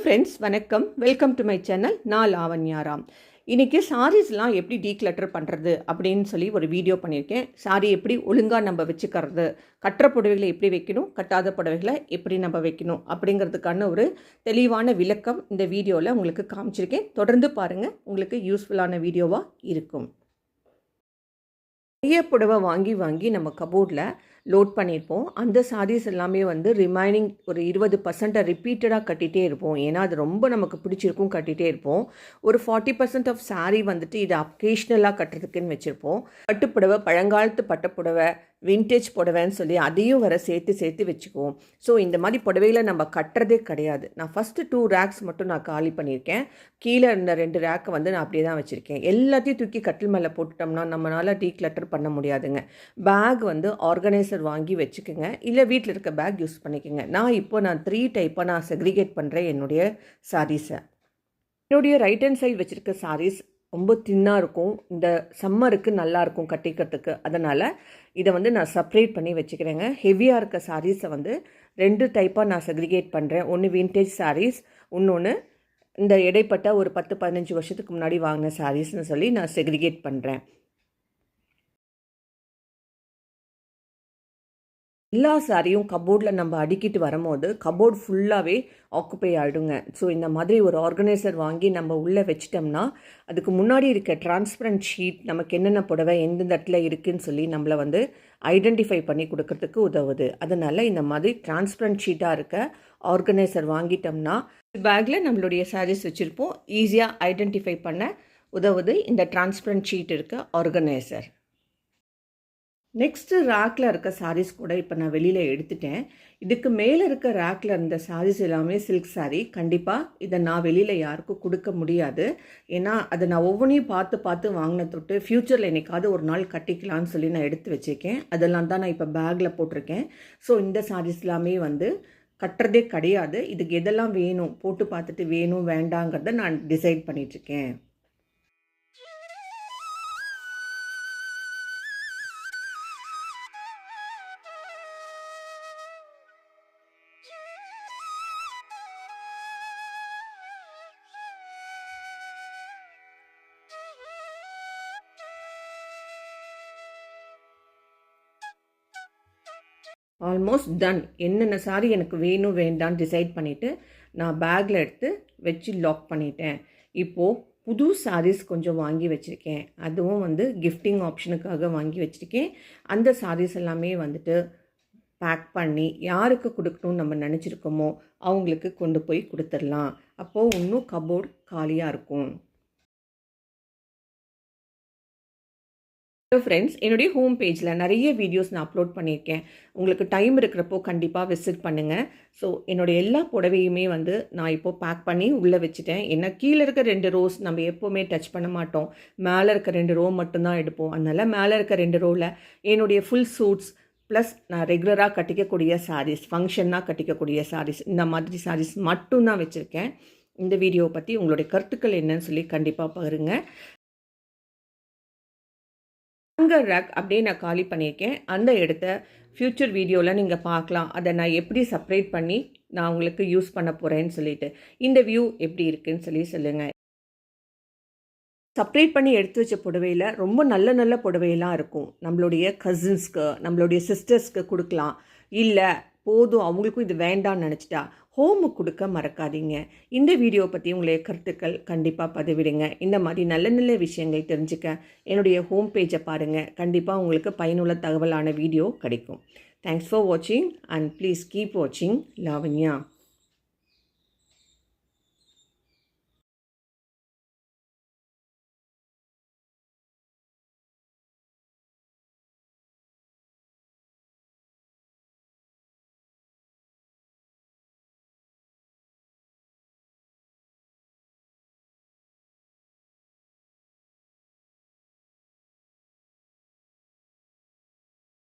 Friends வணக்கம். Welcome to my channel நான் லாவண்யாராம். இன்றைக்கி சாரீஸ்லாம் எப்படி டீக்ளட்டர் பண்ணுறது அப்படின்னு சொல்லி ஒரு வீடியோ பண்ணியிருக்கேன். சாரி எப்படி ஒழுங்காக நம்ம வச்சுக்கிறது கட்டுற புடவைகளை எப்படி வைக்கணும் கட்டாத புடவைகளை எப்படி நம்ம வைக்கணும் அப்படிங்கிறதுக்கான ஒரு தெளிவான விளக்கம் இந்த வீடியோவில் உங்களுக்கு காமிச்சிருக்கேன். தொடர்ந்து பாருங்கள் உங்களுக்கு யூஸ்ஃபுல்லான வீடியோவாக இருக்கும். நிறைய புடவை வாங்கி வாங்கி நம்ம கபோர்டில் லோட் பண்ணியிருப்போம். அந்த சாரீஸ் எல்லாமே வந்து ரிமைனிங் ஒரு இருபது பர்சண்ட்டை ரிப்பீட்டடாக கட்டிகிட்டே இருப்போம். ஏன்னா அது ரொம்ப நமக்கு பிடிச்சிருக்கும் கட்டிகிட்டே இருப்போம். ஒரு ஃபார்ட்டி பர்சன்ட் ஆஃப் சாரீ வந்துட்டு இது அப்கேஷ்னலாக கட்டுறதுக்குன்னு வச்சுருப்போம். பட்டுப்புடவை பழங்காலத்து பட்டுப்புடவை வின்டேஜ் புடவைன்னு சொல்லி அதையும் வர சேர்த்து சேர்த்து வச்சுக்குவோம். ஸோ இந்த மாதிரி புடவையில் நம்ம கட்டுறதே கிடையாது. நான் ஃபஸ்ட்டு டூ ரேக்ஸ் மட்டும் நான் காலி பண்ணியிருக்கேன். கீழே இருந்த ரெண்டு ரேக்கை வந்து நான் அப்படியே தான் வச்சுருக்கேன். எல்லாத்தையும் தூக்கி கட்டில் மேலே போட்டுட்டோம்னா நம்மளால் டீ கிளட்டர் பண்ண முடியாதுங்க. பேக் வந்து ஆர்கனைசர் வாங்கி வச்சுக்கோங்க. இல்லை வீட்டில் இருக்க பேக் யூஸ் பண்ணிக்கோங்க. நான் இப்போ நான் த்ரீ டைப்பாக நான் செக்ரிகேட் பண்ணுறேன் என்னுடைய சாரீஸை என்னுடைய ரைட் ஹேண்ட் சைடு வச்சுருக்க சாரீஸ் ரொம்ப தின்னாக இருக்கும். இந்த சம்மருக்கு நல்லாயிருக்கும் கட்டிக்கிறதுக்கு. அதனால் இதை வந்து நான் செப்ரேட் பண்ணி வச்சுக்கிறேங்க. ஹெவியாக இருக்க சாரீஸை வந்து ரெண்டு டைப்பாக நான் செக்ரிகேட் பண்ணுறேன் ஒன்று வின்டேஜ் சாரீஸ் இன்னொன்று இந்த இடைப்பட்ட ஒரு பத்து பதினஞ்சு வருஷத்துக்கு முன்னாடி வாங்கின சாரீஸ்னு சொல்லி நான் செக்ரிகேட் பண்ணுறேன் எல்லா சாரியும் கபோர்டில் நம்ம அடுக்கிட்டு வரும்போது கபோர்டு ஃபுல்லாகவே ஆக்குப்பை ஆகிடுங்க ஸோ இந்த மாதிரி ஒரு ஆர்கனைசர் வாங்கி நம்ம உள்ளே வச்சிட்டோம்னா அதுக்கு முன்னாடி இருக்க டிரான்ஸ்பரண்ட் ஷீட் நமக்கு என்னென்ன புடவை எந்தெந்த இடத்துல இருக்குதுன்னு சொல்லி நம்மளை வந்து ஐடென்டிஃபை பண்ணி கொடுக்கறதுக்கு உதவுது. அதனால் இந்த மாதிரி டிரான்ஸ்பரண்ட் ஷீட்டாக இருக்க ஆர்கனைசர் வாங்கிட்டோம்னா பேக்கில் நம்மளுடைய சாரீஸ் வச்சுருப்போம். ஈஸியாக ஐடென்டிஃபை பண்ண உதவுது இந்த டிரான்ஸ்பரண்ட் ஷீட் இருக்க ஆர்கனைசர் நெக்ஸ்ட்டு ரேக்கில் இருக்க சாரீஸ் கூட இப்போ நான் வெளியில் எடுத்துட்டேன். இதுக்கு மேலே இருக்க ரேக்கில் இருந்த சாரீஸ் எல்லாமே சில்க் சாரீ கண்டிப்பாக இதை நான் வெளியில் யாருக்கும் கொடுக்க முடியாது. ஏன்னா அதை நான் ஒவ்வொன்றையும் பார்த்து பார்த்து வாங்கின தொட்டு ஃப்யூச்சரில் என்னைக்காவது ஒரு நாள் கட்டிக்கலான்னு சொல்லி நான் எடுத்து வச்சுருக்கேன். அதெல்லாம் தான் நான் இப்போ பேக்கில் போட்டிருக்கேன். ஸோ இந்த சாரீஸ் எல்லாமே வந்து கட்டுறதே கிடையாது. இதுக்கு எதெல்லாம் வேணும் போட்டு பார்த்துட்டு வேணும் வேண்டாங்கிறத நான் டிசைட் பண்ணிகிட்ருக்கேன் ஆல்மோஸ்ட் டன் என்னென்ன சாரி எனக்கு வேணும் வேண்டான்னு டிசைட் பண்ணிவிட்டு நான் பேக்கில் எடுத்து வச்சு லாக் பண்ணிட்டேன். இப்போது புது சாரீஸ் கொஞ்சம் வாங்கி வச்சுருக்கேன். அதுவும் வந்து கிஃப்டிங் ஆப்ஷனுக்காக வாங்கி வச்சுருக்கேன். அந்த சாரீஸ் எல்லாமே வந்துட்டு பேக் பண்ணி யாருக்கு கொடுக்கணும்னு நம்ம நினச்சிருக்கோமோ அவங்களுக்கு கொண்டு போய் கொடுத்துடலாம். அப்போது இன்னும் கபோர்ட் காலியாக இருக்கும். ஹலோ ஃப்ரெண்ட்ஸ் என்னுடைய ஹோம் பேஜில் நிறைய வீடியோஸ் நான் அப்லோட் பண்ணியிருக்கேன். உங்களுக்கு டைம் இருக்கிறப்போ கண்டிப்பாக விசிட் பண்ணுங்கள் ஸோ என்னுடைய எல்லா புடவையுமே வந்து நான் இப்போது பேக் பண்ணி உள்ளே வச்சுட்டேன். ஏன்னா கீழே இருக்க ரெண்டு ரோஸ் நம்ம எப்போவுமே டச் பண்ண மாட்டோம். மேலே இருக்க ரெண்டு ரோ மட்டும்தான் எடுப்போம். அதனால் மேலே இருக்க ரெண்டு ரோவில் என்னுடைய ஃபுல் சூட்ஸ் ப்ளஸ் நான் ரெகுலராக கட்டிக்கக்கூடிய சாரீஸ் ஃபங்க்ஷன்னாக கட்டிக்கக்கூடிய சாரீஸ் இந்த மாதிரி சாரீஸ் மட்டும்தான் வச்சுருக்கேன். இந்த வீடியோவை பற்றி உங்களுடைய கருத்துக்கள் என்னன்னு சொல்லி கண்டிப்பாக பாருங்கள் ஹேங்கர் ரேக் அப்படியே நான் காலி பண்ணியிருக்கேன். அந்த இடத்த ஃப்யூச்சர் வீடியோவில் நீங்கள் பார்க்கலாம். அதை நான் எப்படி செப்பரேட் பண்ணி நான் உங்களுக்கு யூஸ் பண்ண போகிறேன்னு சொல்லிட்டு. இந்த வியூ எப்படி இருக்குன்னு சொல்லி சொல்லுங்கள் செப்பரேட் பண்ணி எடுத்து வச்ச புடவையில் ரொம்ப நல்ல நல்ல புடவையெல்லாம் இருக்கும். நம்மளுடைய கசின்ஸ்க்கு நம்மளுடைய சிஸ்டர்ஸ்க்கு கொடுக்கலாம். இல்லை போதும் அவங்களுக்கும் இது வேண்டாம்னு நினச்சிட்டா ஹோமுக்கு கொடுக்க மறக்காதீங்க. இந்த வீடியோ பற்றி உங்களுடைய கருத்துக்கள் கண்டிப்பாக பதிவிடுங்க. இந்த மாதிரி நல்ல நல்ல விஷயங்கள் தெரிஞ்சுக்க என்னுடைய ஹோம் பேஜை பாருங்கள் கண்டிப்பாக உங்களுக்கு பயனுள்ள தகவலான வீடியோ கிடைக்கும். தேங்க்ஸ் ஃபார் வாட்சிங் அண்ட் ப்ளீஸ் கீப் வாட்சிங் லாவண்யா